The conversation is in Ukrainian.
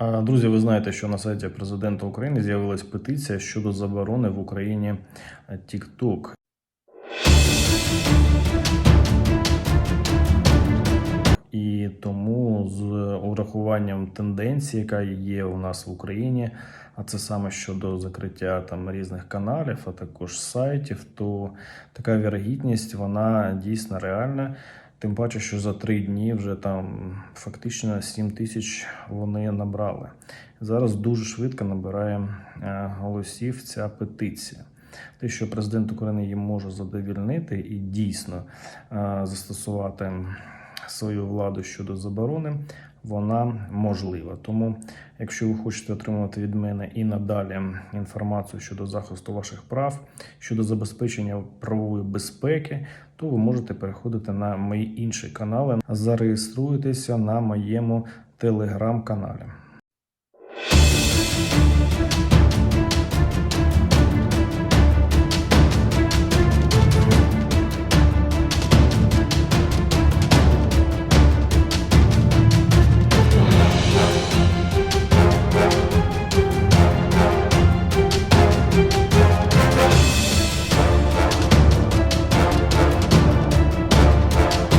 Друзі, ви знаєте, що на сайті президента України з'явилась петиція щодо заборони в Україні е, TikTok. І тому з урахуванням тенденції, яка є у нас в Україні, а це саме щодо закриття там різних каналів, а також сайтів, то така вірогідність вона дійсно реальна. Тим паче, що за три дні вже там фактично 7 тисяч вони набрали. Зараз дуже швидко набирає е, голосів ця петиція. Те, що президент України її може задовільнити і дійсно е, застосувати свою владу щодо заборони, вона можлива. Тому, якщо ви хочете отримувати від мене і надалі інформацію щодо захисту ваших прав, щодо забезпечення правової безпеки, то ви можете переходити на мої інші канали, зареєструйтеся на моєму телеграм-каналі.